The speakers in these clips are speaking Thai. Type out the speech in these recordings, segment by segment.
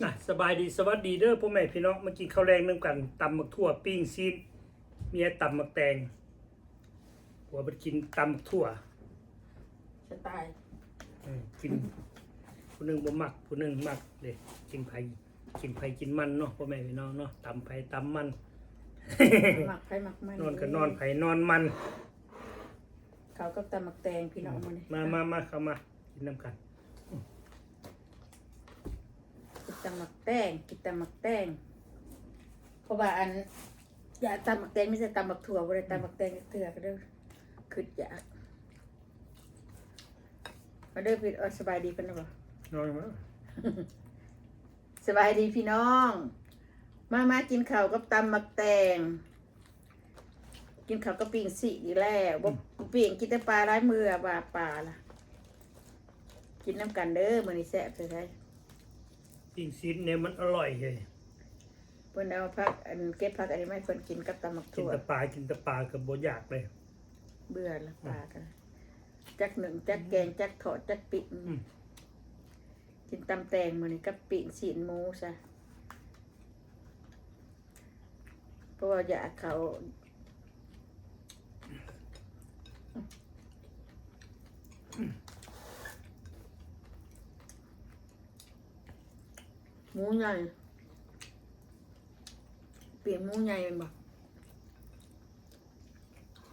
อะสบายดีสวัสดีเด้อพ่อแม่พี่น้องมากินข้าวแรงน้ำกันตำหมักทั่วปิ้งซีนเมียตำหมักแตงหัวไปกินตำหมักทั่วสไตล์เออกินผู้หนึ่งบ่มักผู้หนึ่งมักเลยกินไผกินไผกินมันเนาะพ่อแม่พี่น้องเนาะตำไผตำมัน หมักไผ่หมักมันนอนก็นอนไผนอนมัน เขาก็ตำหมักแตงพี่น้องมันมามามาเข้ามากินน้ำกัน กิน ตำหมักแตงกินตำหมักแตงเพราะว่าอันอย่าตำหมักแตงไม่ใช่ตำหมักถั่วบ่ได้ตำหมักแตงเถื่อก็เด้อคืออยากมาเด้อพี่เอาสบายดีเป็นหรือเปล่านอนมาสบายดีพี่น้อง มามากินข้าวกับตำหมักแตง กินข้าวกับปิ้งสิอีกแล้วบ่ปิ้งกินแต่ปลาร้ายมืออะว่าปลาล่ะ กินน้ำกันเด้อมื้อนี้แซ่บใช่ไห มปิ้งซีนเนี่ยมันอร่อยเลยเพิ่นเอาพักอันเก็บพักอันนี้ไม่เพิ่นกินกับตำหมักกินถั่วแตะปลากินแตะปลากับบ่อยากเลย เบื่อละปลากันจักหนึ่งจักแกงจักทอดจักปิ้งอืม กินตำแตงมื้อนี้กับปิ้งสีนหมูซะเพราะว่าอยากเขา หมูใหญ่ปิ้งหมูใหญ่แม่นบ่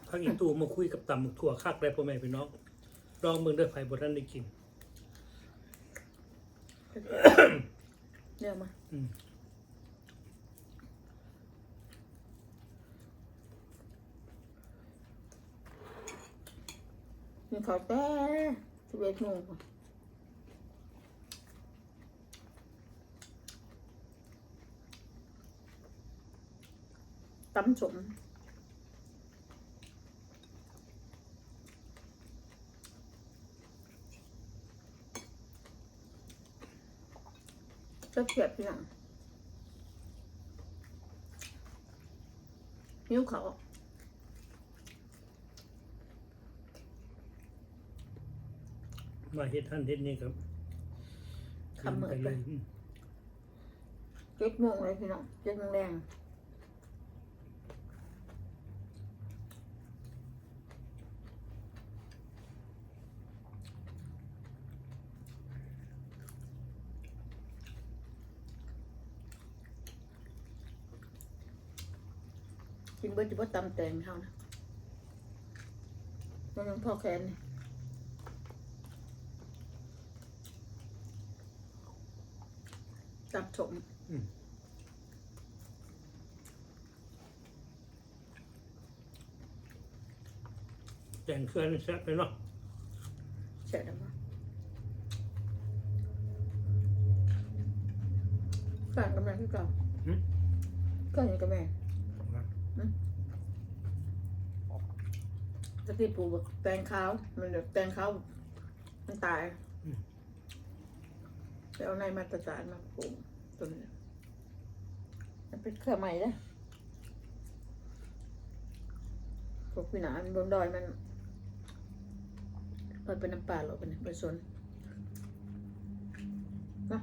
พักอีตูมาคุยกับตำหมึกถั่วคักได้พ่อแม่พี่น้องลองมึงเด้อไผบ่ทันได้กินเรียกมาอืมมีเขาวแต่สิบเอ็ดโมง ตำสมจะเพียบพี่น้องนิ้วเขามาเฮ็ดท่านเฮ็ดนี่ครับคำเหมือนไปไปเลยอืมเจ็ดโมงเลยพี่น้องเจ็ดโมงแรง กินเบิร์จะบ่ตำแตงเขานะมันยังพอแขนนี่ตับถมแต่งเครื่องนี่แซ่บไปเนาะเสร็จแล้วมั้งฝากกำลังที่เก่าหึก็ยังกับแม่ สติปูแบบแตงขาวมันแบบแตงขาวมันตายไปเอาในมาตรฐานมาปลูกตัวนี้มันเป็นเครือใหม่นะพวกพี่หนามันบนดอยมันมันเป็นน้ำปลาหรอเป็นเป็นสนเนาะ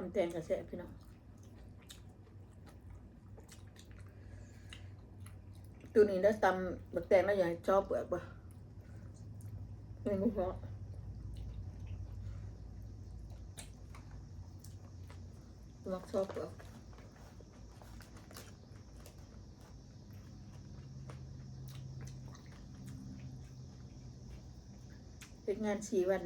ตำแตงกระแสพี่น้องตัวนี้ได้ตำบักแตงแล้วอย่างชอบเปลือกปะไม่ไม่ชอบมักชอบเปลือกเป็นงานสี่วัน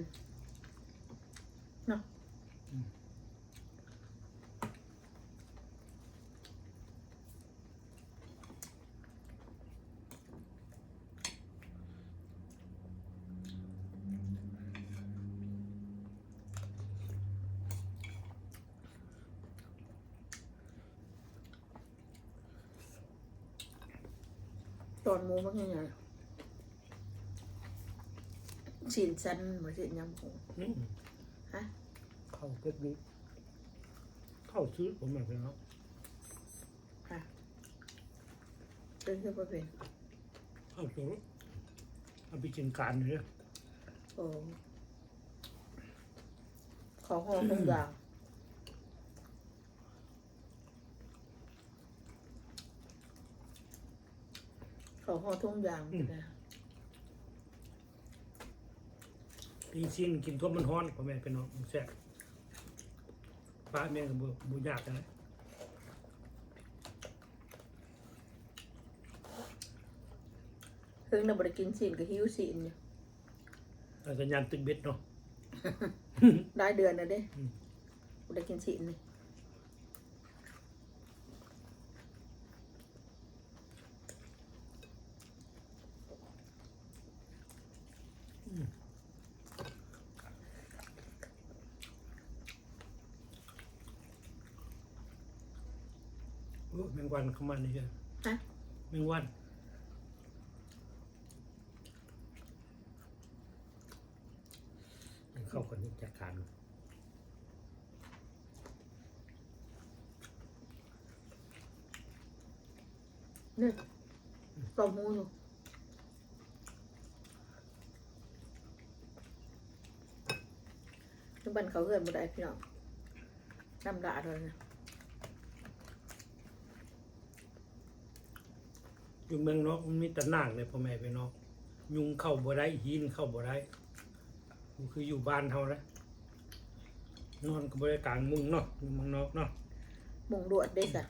อนมูมั้งยังไงสินสันเหมือนสินยำผงอืมฮะเข้าเก็บดีเข้าซื้อผมเหมือนกันเนาะเป็นคือประเป็นเข้าโจ๊กเอาไปกินการเลย โอ้ของหอมทุกอย่าง ขอห่อทุกอย่างนะปีซินกินทั่วมันฮ้อนพ่อแม่เป็นน้องมันแซ่บป้าแม่ก็บ่บ่ยากนะเพิ่งน่ะบ่ได้กินสินก็หิวสินอยู่แต่สัญญาณตึกเบ็ดเนาะ ได้เดือนแล้วเด้อืมบ่ได้กินสินนี่ แมงวันเข้ามานี่เด้อฮะ แมงวันมันเข้ากันนี่จัดการเนี่ยต้มหมูอยู่ทุกบันเขาเฮือนบ่ได้พี่น้องน้ำด่าเลยนะ อยู่เมืองนอกมันมีแต่นางเลยพ่อแม่พี่น้องยุงเข้าบ่ได้หินเข้าบ่ได้มันคืออยู่บ้านเฮาแล้วนอนก็บ่ได้กลางมุงเนาะอยู่เมืองนอกเนาะมุงดวดได้สะ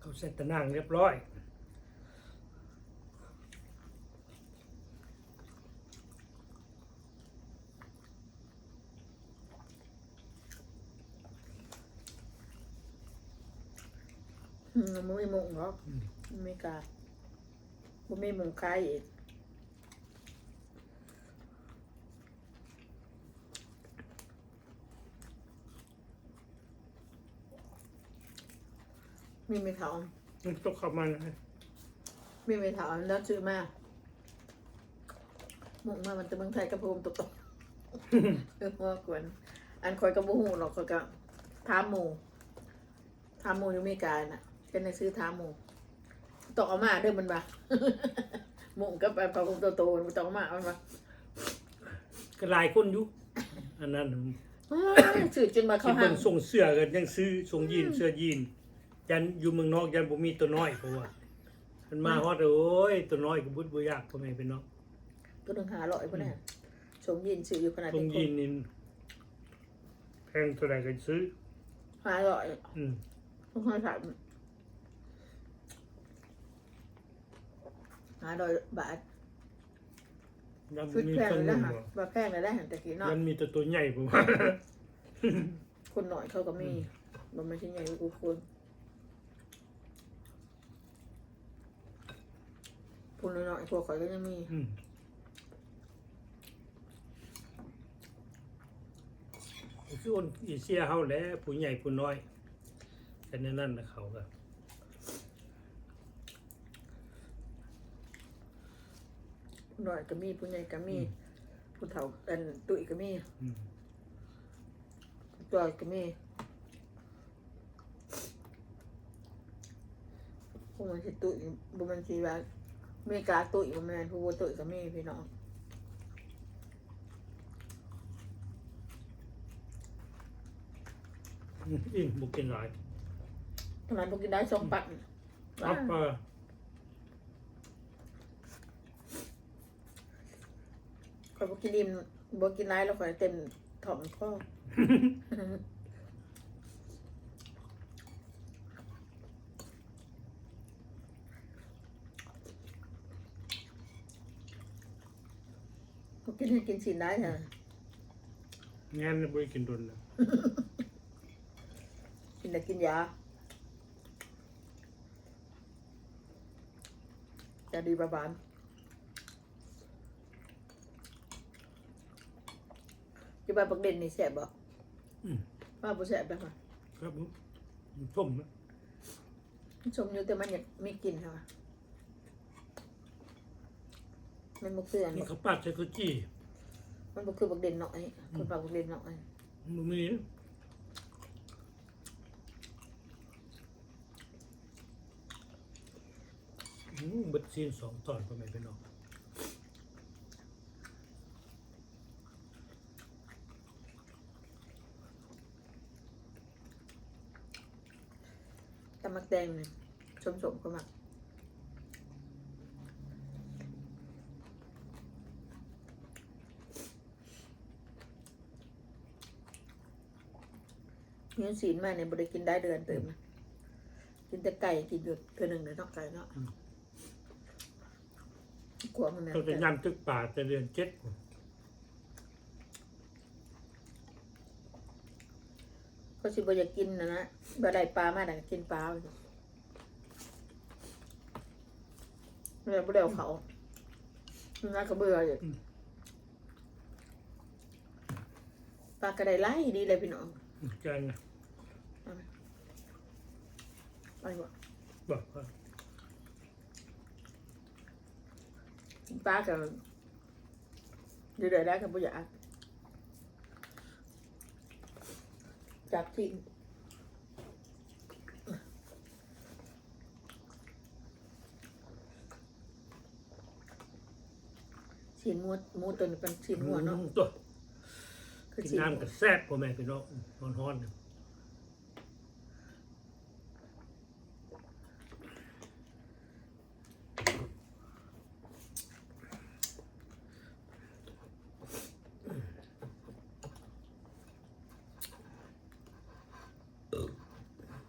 เขาเสร็จแต่นางเรียบร้อยอืมมันไม่มุงหรอก มันไม่กล้ามันไม่มุงคายอีกมีไม่ถามมันต้องเข้ามานะมีไม่ถามแล้วซื้อมามุงมามันจะเมืองไทยกระโพมตกตกเออว่ากวนอันคอยกระบูหูหรอกคอยก็ทามหมูทามหมูอยู่อเมริกาน่ะเป็นในซื้อทามหมู ตอกเอามาเด้อมันบ่หมุงกับอันกระโพมโตๆมันตอกเอามาเอามันบ่ก็หลายคนอยู่อันนั้นอ้าวสื่อจนมาคิเข้าดห้าเบิ่งงส่งเสื้อกันยังซื้อส่งยีนเสื้อยีนยันอยู่เมืองนอกยันบ่มีตัวน้อยเพราะว่ามันมาฮอดโอ้ยตัวน้อยก็บุดบ่ยากพ่อแม่พี่น้องตัวหนึ่งหาร้อยพุ่นน่ะชงยินสื่ออยู่ขนาดส่งนี้ยีนนี่แพงเท่าไหร่ก็ซื้อหาร้อยอืม ต้องห้าสาม หาร้อยบาทยันชุดมีแพงคนเลยนุ่นะงค่ะบ่ว่าแพงเลยได้หันตะกี้เนาะยันมีแต่ตัวใหญ่ผมว่าคนหน่อยเขาก็มีมันไม่ใช่ใหญ่กูคนพูนหน่อยๆพวกเขาก็ยังมีอืมคือคนอีเซียเฮาแหล้วผู้ใหญ่ผู้น้อยแค่นั้นนะเขาก็ หน่อยก็มีผู้ใหญ่ก็มีผู้เฒ่าอันตุ้ยก็มีอืมผู้จอยก็มีพวกมันสิตุ้ยบุมันสิว่าอเมริกาตุ้ยบุมันผู้ว่าตุ้ยก็มีพี่น้องอืมอิ่มบ่กินหลายขนาดพวกกินได้สองปักเอาก็คอย พวกกินอิ่มบ่กินไรแล้วคอยเต็มถ่อมข้อพวกกินให้กินสินได้เถอะงานบ่ได้กินโดนแล้วกินแต่กินยาจะดีประบาล จะไปปักเด่นนี่แสบบ่อืม ว่าบ่แสบแล้วค่ะครับผมส้มนะชมอยู่แต่มันอยากไม่กินค่ะมันบ่คืออันนี่บ่เขาปัดใส่กุจี้มันบ่คือบักเด่นน้อยคนปากบักเด่นน้อยมันมีมอืมเบิดซีนสองตอนพ่อแม่พี่น้องตำมัก แดงเลยสมสมๆก็มักเงี้ยศีลมาเนี่ยบริกินได้เดือนเติมนะกินแต่ไก่กินหยุดเทือหนึ่งเลยเนาะไก่เนาะกลัวมันแม่นต้องจะย่ำตึกป่าจะเรียนเจ็ดก็สิบ่อยากกินนะนะบ่ได้ปลามาแต่กินปลาไป เลยบ่ได้เอาเขาน่าก็เบื่ออยู่ปลากระไดไล่ดีเลยพี่น้องใจนะไปบ่บอกว่ากินปลากับอยู่ได้ได้กับบ่อยากจับทิ้ง ชิ้นหมูหมูตัวนี้เป็นชิ้นหัวเนาะอืมตัวคือกินชิ้นน้ำกับแซ่บพ่อแม่พี่น้องร้อนๆเนี่ย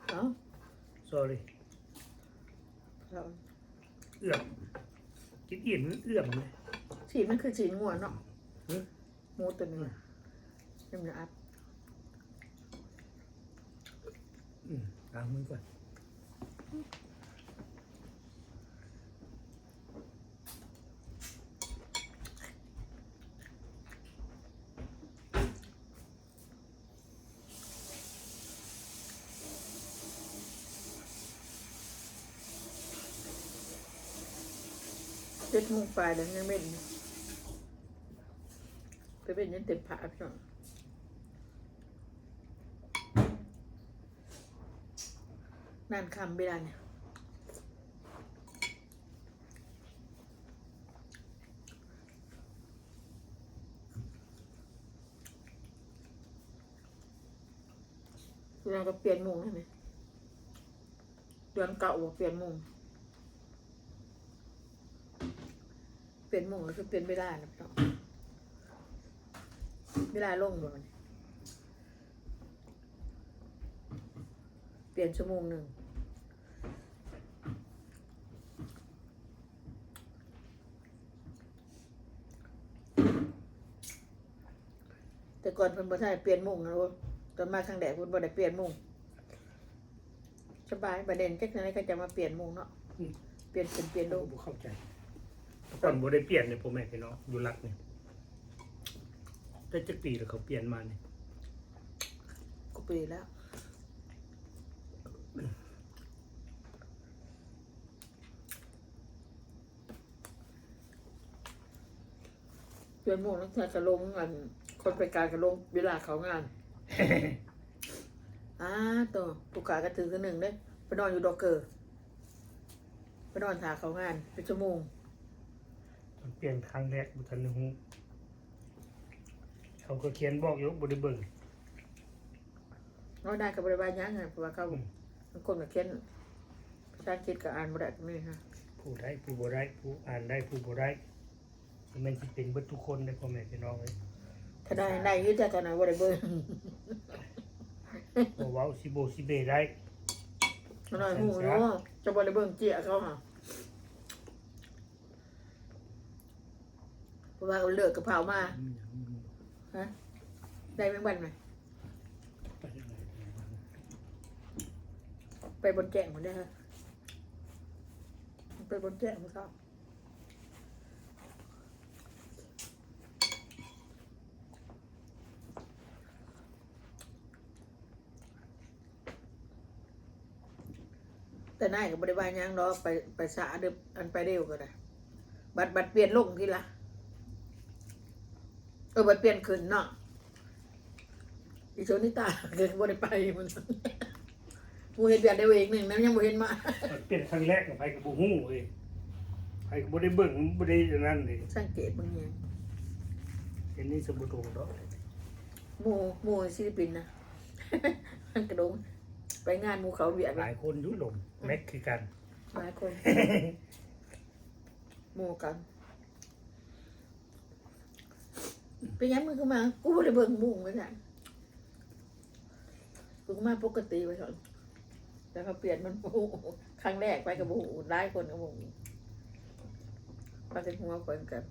เอ้า sorry เราเอื้อมกินอิ่มเอื้อมเลย ชิ้นมันคือชิ้นหัวเนาะหือหมูตัวนี้ยังไงอัพอืมล้างมือก่อนเจ็ดโมงปลายแล้วยังไม่ เห็นไปเป็นยังเต็มผาพี่น้องนานคำเวลาเนี่ยเวลาก็เปลี่ยนโมงใช่ไหมเดือนเก่าเปลี่ยนโมงเปลี่ยนโมงก็คือเปลี่ยนเวลานะพี่น้อง เวลาลงบ่มันเปลี่ยนชั่วโมงหนึ่งแต่ก่อนเพิ่นบ่ทันได้เปลี่ยนโมงนะลูกตอนมาครั้งแรกเพิ่นบ่ได้เปลี่ยนโมงสบายประเด็นจักนั้นก็จะมาเปลี่ยนโมงเนาะเปลี่ยนเป็นเปลี่ยนโลกบ่เข้าใจแต่ก่อนบ่ได้เปลี่ยนเนี่ยพ่อแม่พี่น้องอยู่รักเนี่ย แต่จักปีแล้วเขาเปลี่ยนมาเนี่ยกูปีแล้วเปลี่ยนโมงนักแสดงกระลงอันคนไปการกระลงเวลาเขางานอ่าตัวผู้ขายกระถือกันหนึ่งเด้ไปนอนอยู่ดอกเกอร์ไปนอนหาเขางานเป็นชั่วโมงเปลี่ยนครั้งแรกบุทันนึง เขาก็เขียนบอกอยู่บริเบิงนอนได้กับบริบาลยังไงเพราะว่าเขาอืมบางคนกับเขียนภาษาอังกฤษกับอ่านบ่ได้นี่ฮะผู้ได้ผู้บ่ได้ผู้อ่านได้ผู้บ่ได้มันสิเป็นเบิดทุกคนได้พ่อแม่พี่น้องเลยถ้าได้ได้อยืดจากกันนะบริเบิร์บ่เว้าสิโบสิเบได้หน่อยหูเนาะจะบริเบิร์เจียเขาฮะเพราะว่าเอาเลือกกระเพรามา ฮะได้แมงวันไหมไปบนแจงหมดเลยฮะไปบนแจ้งหมดครับแต่นายกับบริบาลยังรอไปไปสาเดิมอันไปเร็วก็ได้ บัตรบัตรเปลี่ยนลงทีละ เออบัตรเปลี่ยนขึ้นเนาะอีโชนิตาเกิดบริไปมันกูเห็นเบียดได้เวกหนึ่งนั้นยังบ่เห็นมาเปลี่ยนครั้งแรกกับไปกับบ่ฮู้เว้ยไปบ่ได้เบิ่งบ่ได้อันนั้นเลยสังเกตบางอย่างเห็นนี่สมบูรณ์ดอกหมู่หมู่ศิลปินนะมันกระโดงไปงานหมู่เขาเวียดหลายคนอยุ่ลมแม็กคือกันหลายคนหมู่กัน เป็นยังมึงก็มา กูบ่ได้เบิ่งหมู่เหมือนกันกูก็มาปกติไปก่อนแต่พอเปลี่ยนมันหมู่ครั้งแรกไปกับหมู่หลายคนกับหมู่มาเป็นหัวคนกัน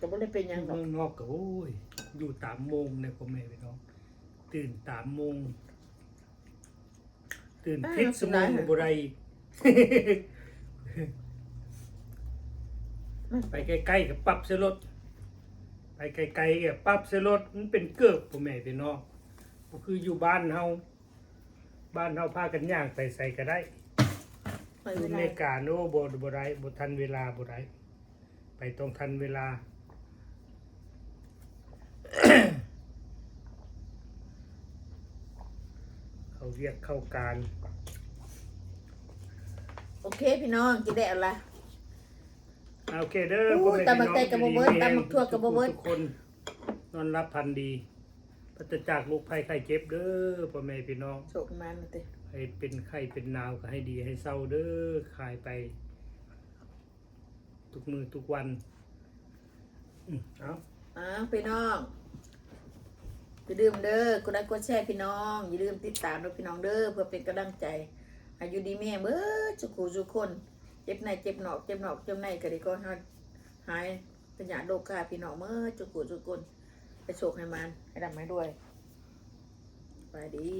ก็บ่ได้เป็นหยังหรอกเมืองนอกก็โอ้ย อยู่ตามโมงเนี่ยพ่อแม่พี่น้อง ตื่นตามโมง ตื่นพิษสมองบ่ได้มันไปใกล้ๆกับปรับเสยรถ ไปไกลๆกับปรับเสยรถมันเป็นเกือบพ่อแม่พี่น้องก็คืออยู่บ้านเฮาบ้านเฮาพากันย่างไปใส่ก็ได้ไม่อยู่เป็นอไรเมริกาโน่บ่บ่ได้บ่ทันเวลาบ่ได้ไปต้องทันเวลา เขาเรียกเข้าการ โอเคพี่น้องกินได้อะไร โอเคเด้ออู้พ่อแม่ตำบักพี่น้องไก่กับบ่เบิดตำบักทั่วกับบ่เบิดทุกคนนอนรับพันดีพัฒจากโรคภัยไข้เจ็บเด้อพ่อแม่พี่น้อง โชคมันมาเต้ให้เป็นไข้เป็นหนาวก็ให้ดีให้เศร้าเด้อคลายไป ทุกมือทุกวันอืมเอาอ้าวพี่น้องอย่าลืมเด้อกดไลค์กดแชร์พี่น้องอย่าลืมติดตามด้วยพี่น้องเด้อเพื่อเป็นกำลังใจอายุดีแม่เบ้อจุกูจุกคนเจ็บในเจ็บหนอกเจ็บหนอกเจ็บในก็ดีก็หายหายปัญญาโรคกาพี่น้องเมื่อจุกุจุกุลไปโชกให้มันให้ดำให้ด้วยไปดี